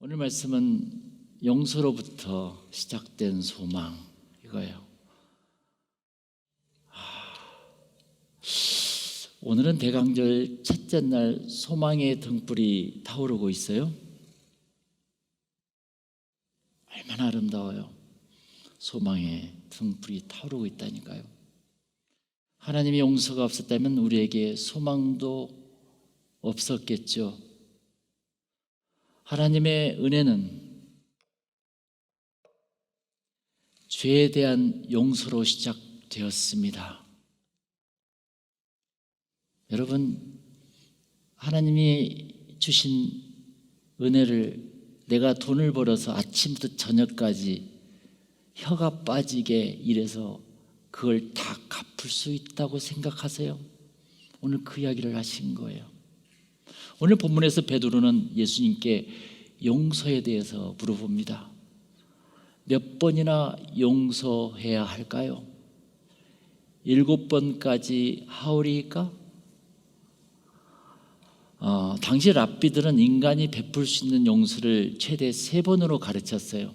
오늘 말씀은 용서로부터 시작된 소망 이거예요. 아, 오늘은 대강절 첫째 날 소망의 등불이 타오르고 있어요. 얼마나 아름다워요. 소망의 등불이 타오르고 있다니까요. 하나님의 용서가 없었다면 우리에게 소망도 없었겠죠. 하나님의 은혜는 죄에 대한 용서로 시작되었습니다. 여러분, 하나님이 주신 은혜를 내가 돈을 벌어서 아침부터 저녁까지 혀가 빠지게 일해서 그걸 다 갚을 수 있다고 생각하세요? 오늘 그 이야기를 하신 거예요. 오늘 본문에서 베드로는 예수님께 용서에 대해서 물어봅니다. 몇 번이나 용서해야 할까요? 일곱 번까지 하오리까? 어, 당시 랍비들은 인간이 베풀 수 있는 용서를 최대 세 번으로 가르쳤어요.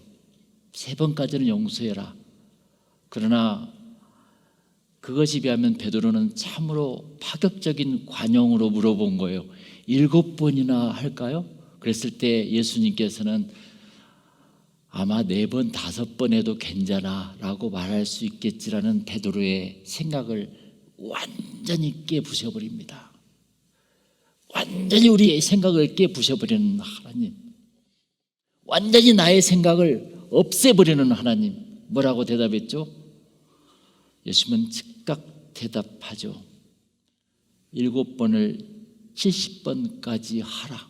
세 번까지는 용서해라. 그러나 그것이 비하면 베드로는 참으로 파격적인 관용으로 물어본 거예요. 일곱 번이나 할까요? 그랬을 때 예수님께서는 아마 네 번, 다섯 번 해도 괜찮아라고 말할 수 있겠지라는 베드로의 생각을 완전히 깨부셔 버립니다. 완전히 우리의 생각을 깨부셔 버리는 하나님. 완전히 나의 생각을 없애 버리는 하나님. 뭐라고 대답했죠? 예수님은 즉각 대답하죠. 일곱 번을 70번까지 하라.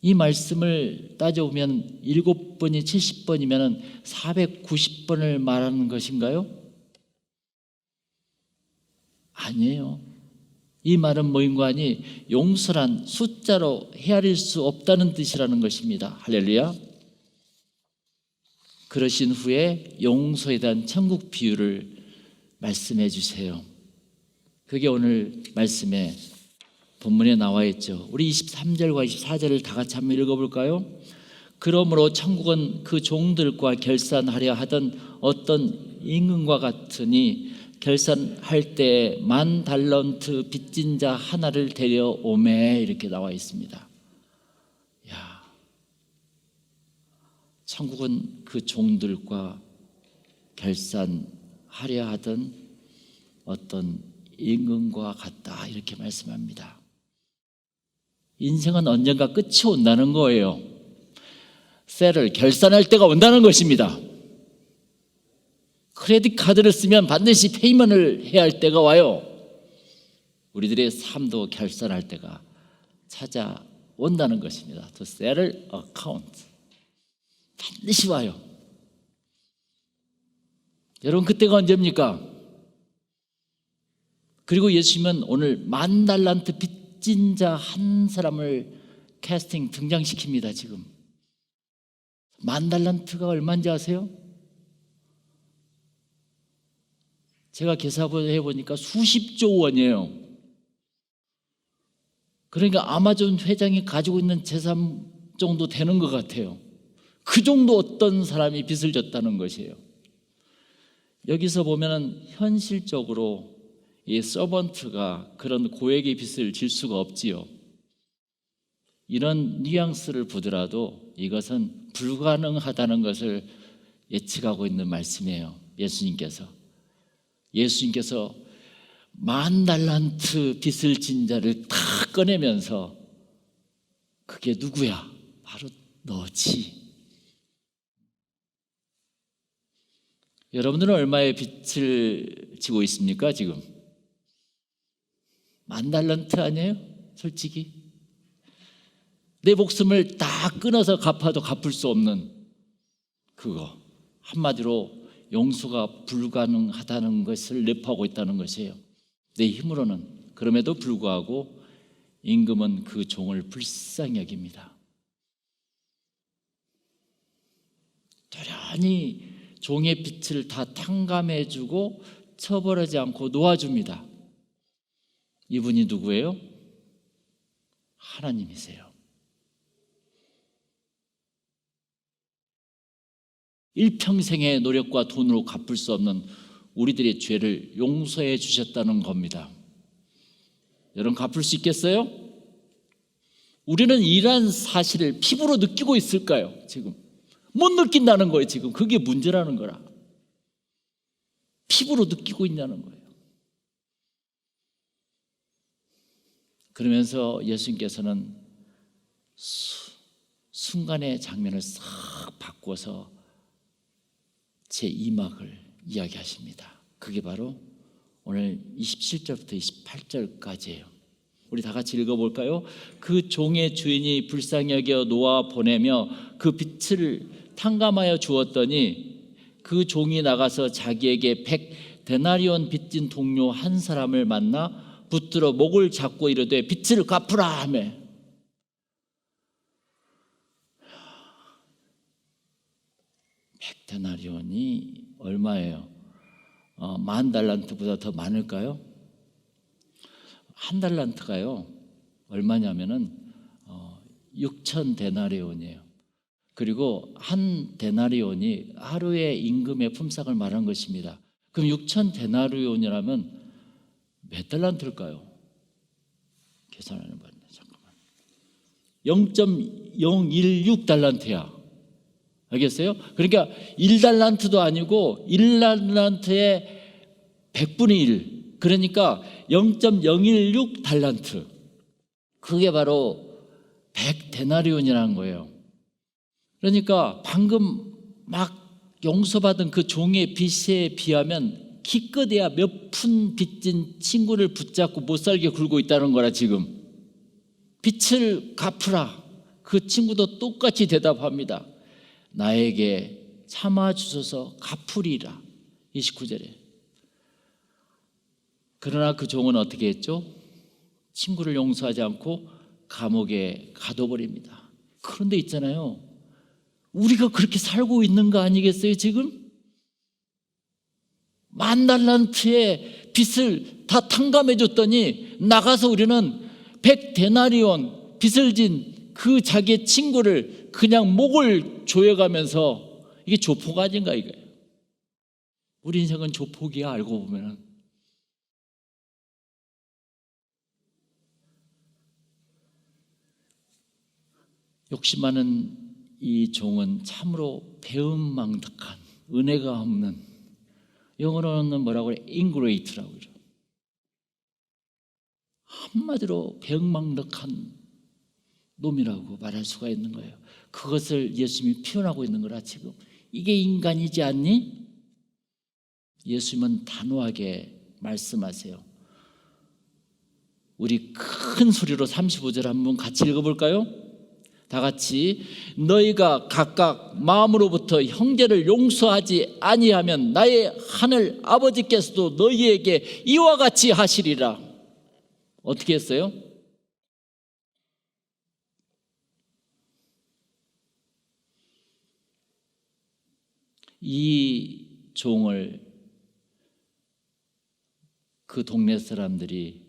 이 말씀을 따져보면 일곱 번이 70번이면 490번을 말하는 것인가요? 아니에요. 이 말은 뭐인가 하니 용서란 숫자로 헤아릴 수 없다는 뜻이라는 것입니다. 할렐루야. 그러신 후에 용서에 대한 천국 비유를 말씀해 주세요. 그게 오늘 말씀에 본문에 나와 있죠. 우리 23절과 24절을 다 같이 한번 읽어볼까요? 그러므로 천국은 그 종들과 결산하려 하던 어떤 임금과 같으니 결산할 때만 달런트 빚진 자 하나를 데려오매 이렇게 나와 있습니다. 야, 천국은 그 종들과 결산하려 하던 어떤 임금과 같다 이렇게 말씀합니다. 인생은 언젠가 끝이 온다는 거예요. 셀을 결산할 때가 온다는 것입니다. 크레딧 카드를 쓰면 반드시 페이먼을 해야 할 때가 와요. 우리들의 삶도 결산할 때가 찾아온다는 것입니다. To settle. 반드시 와요. 여러분 그때가 언제입니까? 그리고 예수님은 오늘 만 달란트 빚진 자 한 사람을 캐스팅 등장시킵니다 지금 만 달란트가 얼마인지 아세요? 제가 계산해 보니까 수십조 원이에요. 그러니까 아마존 회장이 가지고 있는 재산 정도 되는 것 같아요. 그 정도 어떤 사람이 빚을 졌다는 것이에요. 여기서 보면은 현실적으로 이 서번트가 그런 고액의 빚을 질 수가 없지요. 이런 뉘앙스를 보더라도 이것은 불가능하다는 것을 예측하고 있는 말씀이에요. 예수님께서. 예수님께서 만 달란트 빚을 진 자를 다 꺼내면서 그게 누구야? 바로 너지. 여러분들은 얼마의 빚을 지고 있습니까, 지금? 만 달란트 아니에요? 솔직히. 내 목숨을 다 끊어서 갚아도 갚을 수 없는 그거. 한마디로 용서가 불가능하다는 것을 내포하고 있다는 것이에요. 내 힘으로는. 그럼에도 불구하고 임금은 그 종을 불쌍히 여깁니다. 도련히 종의 빛을 다 탕감해주고 처벌하지 않고 놓아줍니다. 이분이 누구예요? 하나님이세요. 일평생의 노력과 돈으로 갚을 수 없는 우리들의 죄를 용서해 주셨다는 겁니다. 여러분 갚을 수 있겠어요? 우리는 이러한 사실을 피부로 느끼고 있을까요? 지금 못 느낀다는 거예요. 지금 그게 문제라는 거라. 피부로 느끼고 있냐는 거예요. 그러면서 예수님께서는 수, 순간의 장면을 싹 바꿔서 제 이막을 이야기하십니다. 그게 바로 오늘 27절부터 28절까지예요. 우리 다 같이 읽어볼까요? 그 종의 주인이 불쌍히 여겨 놓아 보내며 그 빛을 탕감하여 주었더니 그 종이 나가서 자기에게 백 데나리온 빚진 동료 한 사람을 만나 붙들어 목을 잡고 이르되 빚을 갚으라 하며 백 데나리온이 얼마예요? 어, 만 달란트보다 더 많을까요? 한 달란트가요 얼마냐면은 어, 6천 데나리온이에요. 그리고 한 데나리온이 하루의 임금의 품삯을 말한 것입니다. 그럼 6천 데나리온이라면 몇 달란트일까요? 계산하는 거네. 잠깐만. 0.016 달란트야. 알겠어요? 그러니까 1달란트도 아니고 1달란트의 100분의 1. 그러니까 0.016 달란트. 그게 바로 100 데나리온이라는 거예요. 그러니까 방금 막 용서받은 그 종의 빚에 비하면 기껏해야 몇 푼 빚진 친구를 붙잡고 못 살게 굴고 있다는 거라 지금. 빚을 갚으라. 그 친구도 똑같이 대답합니다. 나에게 참아 주소서 갚으리라. 29절에. 그러나 그 종은 어떻게 했죠? 친구를 용서하지 않고 감옥에 가둬버립니다. 그런데 있잖아요. 우리가 그렇게 살고 있는 거 아니겠어요, 지금? 만 달란트의 빚을 다 탕감해 줬더니 나가서 우리는 백 데나리온 빚을 진 그 자기의 친구를 그냥 목을 조여가면서 이게 조폭 아닌가 이거예요. 우리 인생은 조폭이야 알고 보면은. 욕심 많은 이 종은 참으로 배은망덕한 은혜가 없는 영어로는 뭐라고 그래? 인그레이트라고 그래요. 한마디로 배은망덕한 놈이라고 말할 수가 있는 거예요. 그것을 예수님이 표현하고 있는 거라 지금 이게 인간이지 않니? 예수님은 단호하게 말씀하세요. 우리 큰 소리로 35절 한번 같이 읽어볼까요? 다 같이 너희가 각각 마음으로부터 형제를 용서하지 아니하면 나의 하늘 아버지께서도 너희에게 이와 같이 하시리라. 어떻게 했어요? 이 종을 그 동네 사람들이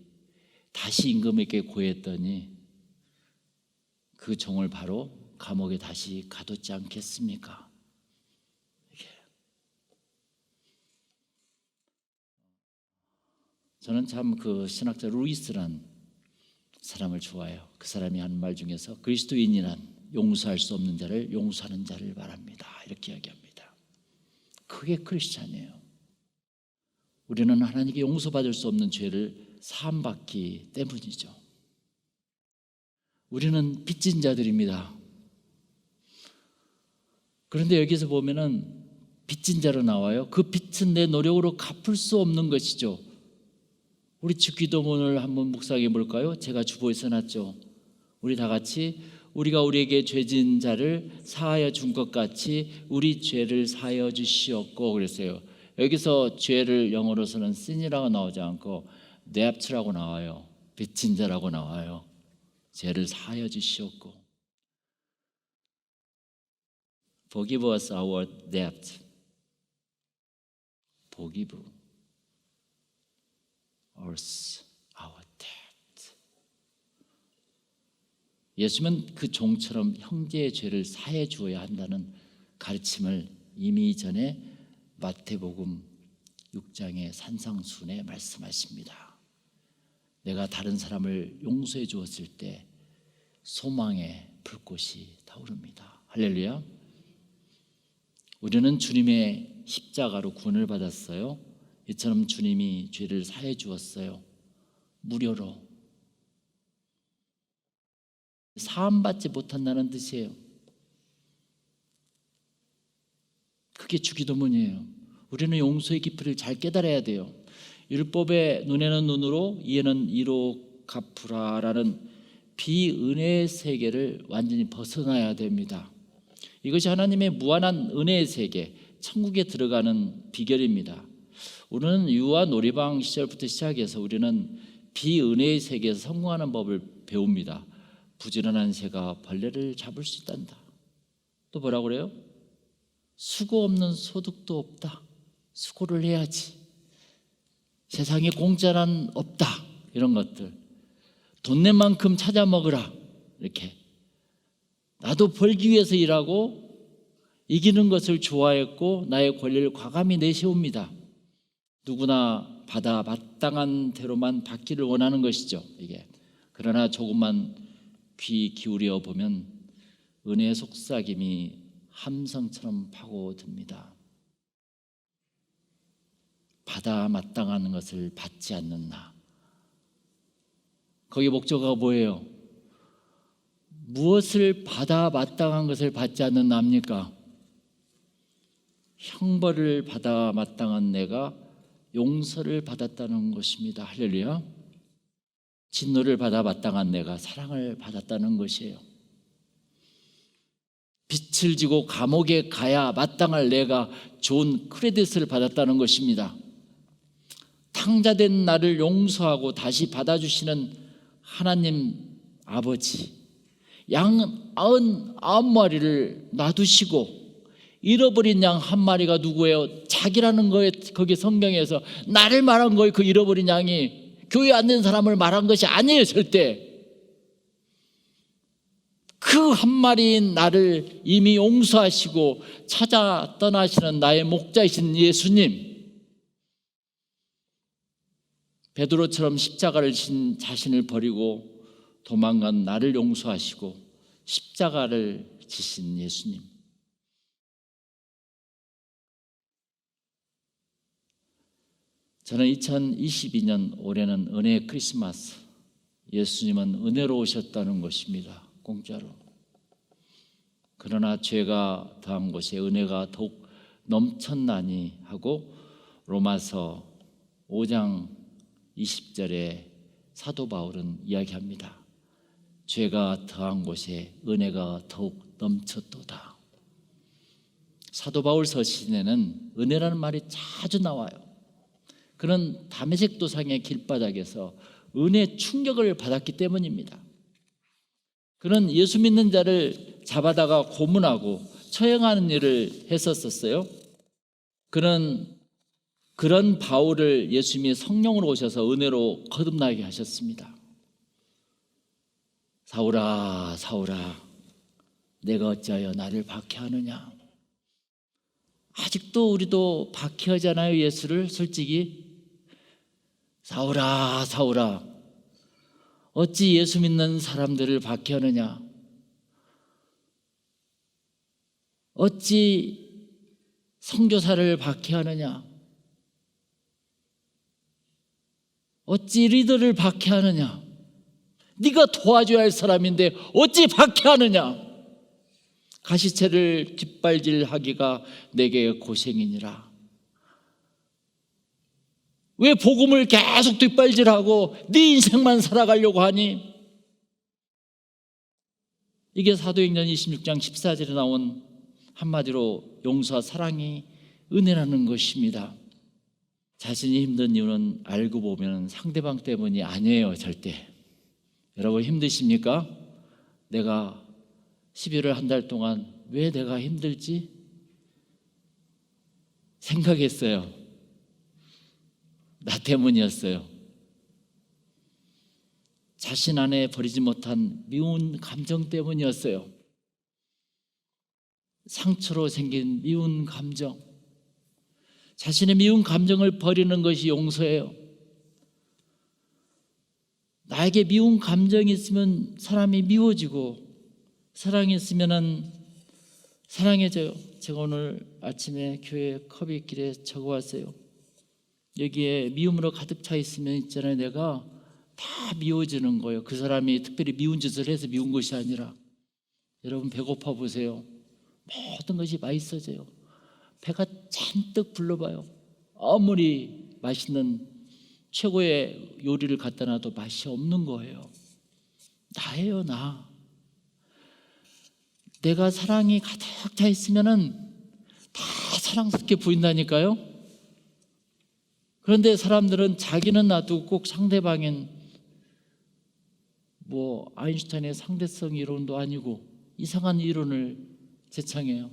다시 임금에게 고했더니 그 종을 바로 감옥에 다시 가뒀지 않겠습니까? 저는 참 그 신학자 루이스란 사람을 좋아해요. 그 사람이 하는 말 중에서 그리스도인이란 용서할 수 없는 자를 용서하는 자를 말합니다. 이렇게 이야기합니다. 그게 크리스찬이에요. 우리는 하나님께 용서받을 수 없는 죄를 사함받기 때문이죠. 우리는 빚진 자들입니다. 그런데 여기서 보면은 빚진 자로 나와요. 그 빚은 내 노력으로 갚을 수 없는 것이죠. 우리 주기도문을 한번 묵상해 볼까요? 제가 주보에 써놨죠. 우리 다 같이 우리가 우리에게 죄진 자를 사하여 준 것 같이 우리 죄를 사하여 주시옵고 그랬어요. 여기서 죄를 영어로서는 sin이라고 나오지 않고 debt라고 나와요. 빚진 자라고 나와요. 죄를 사하여 주시옵고 Forgive us our debt. Forgive us our debt. 예수님은 그 종처럼 형제의 죄를 사해 주어야 한다는 가르침을 이미 전에 마태복음 6장의 산상순에 말씀하십니다. 내가 다른 사람을 용서해 주었을 때 소망의 불꽃이 타오릅니다. 할렐루야. 우리는 주님의 십자가로 구원을 받았어요. 이처럼 주님이 죄를 사해 주었어요. 무료로. 사함받지 못한다는 뜻이에요. 그게 주기도문이에요. 우리는 용서의 깊이를 잘 깨달아야 돼요. 율법의 눈에는 눈으로 이에는 이로 갚으라라는 비은혜의 세계를 완전히 벗어나야 됩니다. 이것이 하나님의 무한한 은혜의 세계, 천국에 들어가는 비결입니다. 우리는 유아 놀이방 시절부터 시작해서 우리는 비은혜의 세계에서 성공하는 법을 배웁니다. 부지런한 새가 벌레를 잡을 수 있단다. 또 뭐라 그래요? 수고 없는 소득도 없다. 수고를 해야지. 세상에 공짜란 없다. 이런 것들. 돈 낸 만큼 찾아 먹으라. 이렇게. 나도 벌기 위해서 일하고 이기는 것을 좋아했고 나의 권리를 과감히 내세웁니다. 누구나 받아 마땅한 대로만 받기를 원하는 것이죠. 이게. 그러나 조금만 귀 기울여 보면 은혜의 속삭임이 함성처럼 파고듭니다. 받아 마땅한 것을 받지 않는 나. 거기 목적어가 뭐예요? 무엇을 받아 마땅한 것을 받지 않는 나입니까? 형벌을 받아 마땅한 내가 용서를 받았다는 것입니다. 할렐루야. 진노를 받아 마땅한 내가 사랑을 받았다는 것이에요. 빛을 지고 감옥에 가야 마땅할 내가 좋은 크레딧을 받았다는 것입니다. 탕자된 나를 용서하고 다시 받아주시는 하나님 아버지 양 아흔 아홉 마리를 놔두시고 잃어버린 양 한 마리가 누구예요? 자기라는 거에 거기 성경에서 나를 말한 거예요. 그 잃어버린 양이 교회 안 된 사람을 말한 것이 아니에요, 절대. 그 한 마리인 나를 이미 용서하시고 찾아 떠나시는 나의 목자이신 예수님. 베드로처럼 십자가를 진 자신을 버리고 도망간 나를 용서하시고 십자가를 지신 예수님. 저는 2022년 올해는 은혜의 크리스마스. 예수님은 은혜로 오셨다는 것입니다. 공짜로. 그러나 죄가 더한 곳에 은혜가 더욱 넘쳤나니 하고 로마서 5장 20절에 사도 바울은 이야기합니다. 죄가 더한 곳에 은혜가 더욱 넘쳤도다. 사도 바울 서신에는 은혜라는 말이 자주 나와요. 그는 담에색 도상의 길바닥에서 은혜 충격을 받았기 때문입니다. 그는 예수 믿는 자를 잡아다가 고문하고 처형하는 일을 했었었어요. 그는 그런 바울을 예수님이 성령으로 오셔서 은혜로 거듭나게 하셨습니다. 사울아, 사울아, 내가 어찌하여 나를 박해하느냐? 아직도 우리도 박해하잖아요, 예수를 솔직히. 사울아, 사울아, 어찌 예수 믿는 사람들을 박해하느냐? 어찌 성교사를 박해하느냐? 어찌 리더를 박해하느냐? 네가 도와줘야 할 사람인데 어찌 박해하느냐? 가시채를 뒷발질하기가 내게 고생이니라. 왜 복음을 계속 뒷발질하고 네 인생만 살아가려고 하니? 이게 사도행전 26장 14절에 나온 한마디로 용서와 사랑이 은혜라는 것입니다. 자신이 힘든 이유는 알고 보면 상대방 때문이 아니에요, 절대. 여러분 힘드십니까? 내가 11월 한 달 동안 왜 내가 힘들지? 생각했어요. 나 때문이었어요. 자신 안에 버리지 못한 미운 감정 때문이었어요. 상처로 생긴 미운 감정, 자신의 미운 감정을 버리는 것이 용서예요. 나에게 미운 감정이 있으면 사람이 미워지고 사랑이 있으면은 사랑해져요. 제가 오늘 아침에 교회 커비길에 적어왔어요. 여기에 미움으로 가득 차 있으면 있잖아요. 내가 다 미워지는 거예요. 그 사람이 특별히 미운 짓을 해서 미운 것이 아니라 여러분 배고파 보세요. 모든 것이 맛있어져요. 배가 잔뜩 불러봐요. 아무리 맛있는 최고의 요리를 갖다 놔도 맛이 없는 거예요. 나예요, 나. 내가 사랑이 가득 차 있으면은 다 사랑스럽게 보인다니까요. 그런데 사람들은 자기는 놔두고 꼭 상대방인 뭐 아인슈타인의 상대성 이론도 아니고 이상한 이론을 제창해요.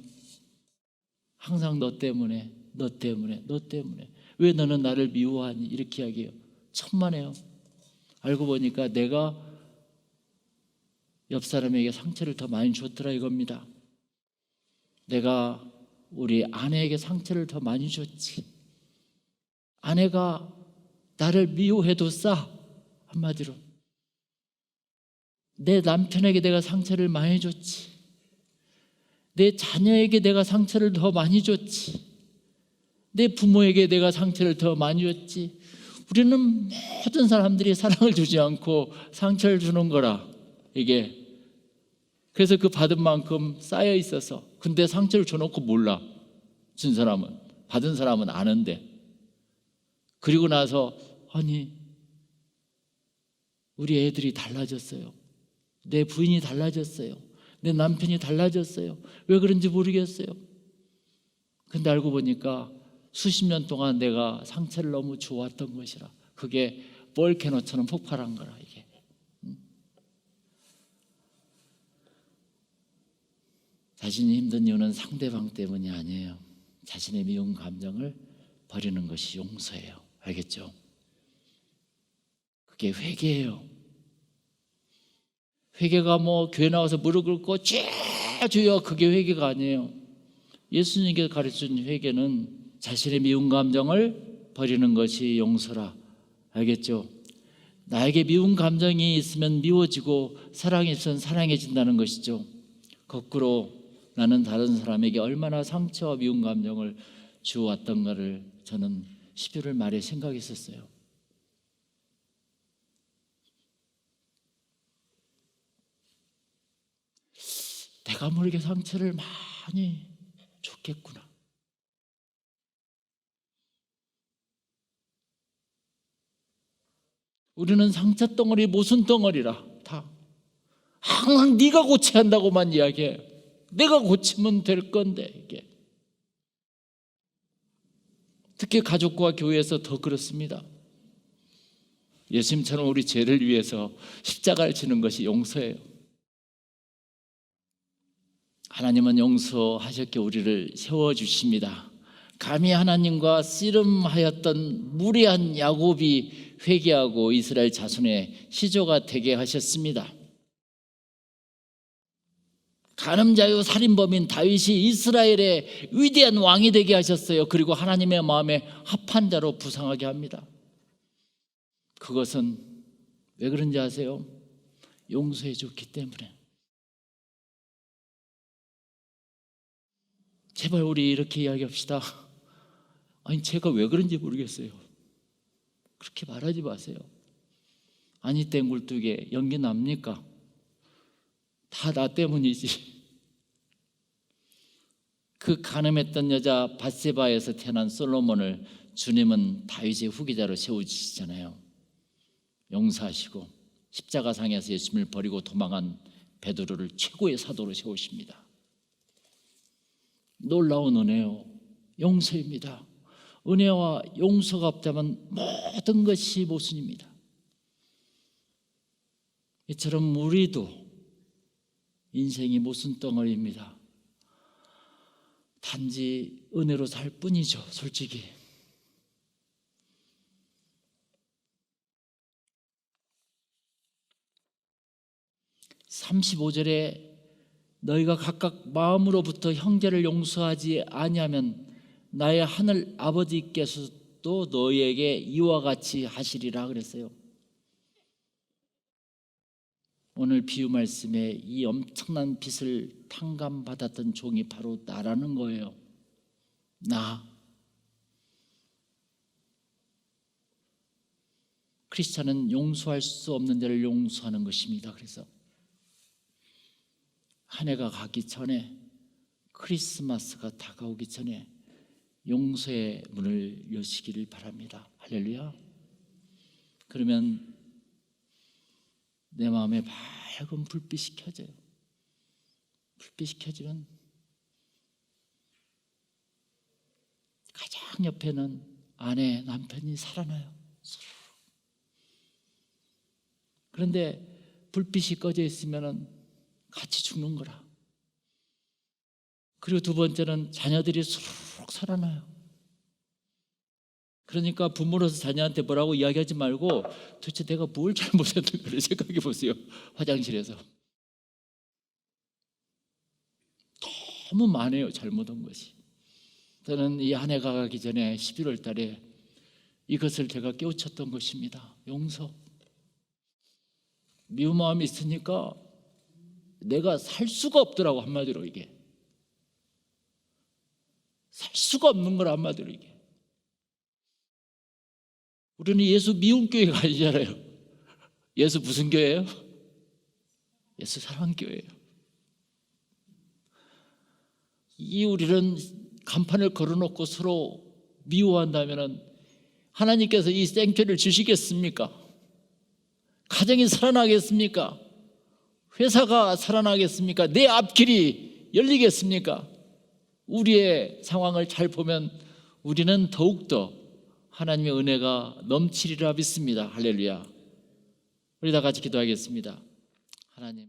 항상 너 때문에, 너 때문에, 너 때문에. 왜 너는 나를 미워하니? 이렇게 이야기해요. 천만에요. 알고 보니까 내가 옆 사람에게 상처를 더 많이 줬더라 이겁니다. 내가 우리 아내에게 상처를 더 많이 줬지. 아내가 나를 미워해도 싸. 한마디로. 내 남편에게 내가 상처를 많이 줬지. 내 자녀에게 내가 상처를 더 많이 줬지. 내 부모에게 내가 상처를 더 많이 줬지. 우리는 모든 사람들이 사랑을 주지 않고 상처를 주는 거라. 이게. 그래서 그 받은 만큼 쌓여 있어서. 근데 상처를 줘놓고 몰라. 준 사람은. 받은 사람은 아는데. 그리고 나서, 아니, 우리 애들이 달라졌어요. 내 부인이 달라졌어요. 내 남편이 달라졌어요. 왜 그런지 모르겠어요. 근데 알고 보니까 수십 년 동안 내가 상처를 너무 주었던 것이라. 그게 볼케노처럼 폭발한 거라 이게. 음. 자신이 힘든 이유는 상대방 때문이 아니에요. 자신의 미운 감정을 버리는 것이 용서예요. 알겠죠? 그게 회개예요. 회개가 뭐 교회 나와서 무릎 꿇고 죄 주여 그게 회개가 아니에요. 예수님께서 가르친 회개는 자신의 미운 감정을 버리는 것이 용서라. 알겠죠? 나에게 미운 감정이 있으면 미워지고 사랑이 있으면 사랑해진다는 것이죠. 거꾸로 나는 다른 사람에게 얼마나 상처와 미운 감정을 주어왔던가를 저는 12월 말에 생각했었어요. 내가 모르게 상처를 많이 줬겠구나. 우리는 상처 덩어리 모순 덩어리라 다 항상 네가 고쳐야 한다고만 이야기해. 내가 고치면 될 건데 이게 특히 가족과 교회에서 더 그렇습니다. 예수님처럼 우리 죄를 위해서 십자가를 지는 것이 용서예요. 하나님은 용서하셨기에 우리를 세워 주십니다. 감히 하나님과 씨름하였던 무례한 야곱이 회개하고 이스라엘 자손의 시조가 되게 하셨습니다. 간음자요 살인범인 다윗이 이스라엘의 위대한 왕이 되게 하셨어요. 그리고 하나님의 마음에 합한 자로 부상하게 합니다. 그것은 왜 그런지 아세요? 용서해 줬기 때문에. 제발 우리 이렇게 이야기합시다. 아니 제가 왜 그런지 모르겠어요. 그렇게 말하지 마세요. 아니 땡굴뚝에 연기 납니까? 다 나 때문이지. 그 가늠했던 여자 바세바에서 태어난 솔로몬을 주님은 다윗의 후계자로 세우시잖아요. 용서하시고 십자가상에서 예수님을 버리고 도망한 베드로를 최고의 사도로 세우십니다. 놀라운 은혜요. 용서입니다. 은혜와 용서가 없다면 모든 것이 모순입니다. 이처럼 우리도 인생이 모순 덩어리입니다. 단지 은혜로 살 뿐이죠, 솔직히. (35절에) 너희가 각각 마음으로부터 형제를 용서하지 아니하면 나의 하늘 아버지께서도 너희에게 이와 같이 하시리라 그랬어요. 오늘 비유 말씀에 이 엄청난 빚을 탕감받았던 종이 바로 나라는 거예요. 나. 크리스찬은 용서할 수 없는 데를 용서하는 것입니다. 그래서 한 해가 가기 전에 크리스마스가 다가오기 전에 용서의 문을 여시기를 바랍니다. 할렐루야. 그러면 내 마음에 밝은 불빛이 켜져요. 불빛이 켜지면 가장 옆에는 아내, 남편이 살아나요. 그런데 불빛이 꺼져 있으면 같이 죽는 거라. 그리고 두 번째는 자녀들이 수룩 살아나요. 그러니까 부모로서 자녀한테 뭐라고 이야기하지 말고 도대체 내가 뭘 잘못했는가를 생각해 보세요. 화장실에서. 너무 많아요. 잘못한 것이. 저는 이 한 해가 가기 전에 11월 달에 이것을 제가 깨우쳤던 것입니다. 용서. 미운 마음이 있으니까 내가 살 수가 없더라고 한마디로 이게. 살 수가 없는 걸 한마디로 이게. 우리는 예수 미운 교회가 아니잖아요. 예수 무슨 교회예요? 예수 사랑 교회예요. 이 우리는 간판을 걸어놓고 서로 미워한다면은 하나님께서 이 생태를 주시겠습니까? 가정이 살아나겠습니까? 회사가 살아나겠습니까? 내 앞길이 열리겠습니까? 우리의 상황을 잘 보면 우리는 더욱더 하나님의 은혜가 넘치리라 믿습니다. 할렐루야. 우리 다 같이 기도하겠습니다. 하나님.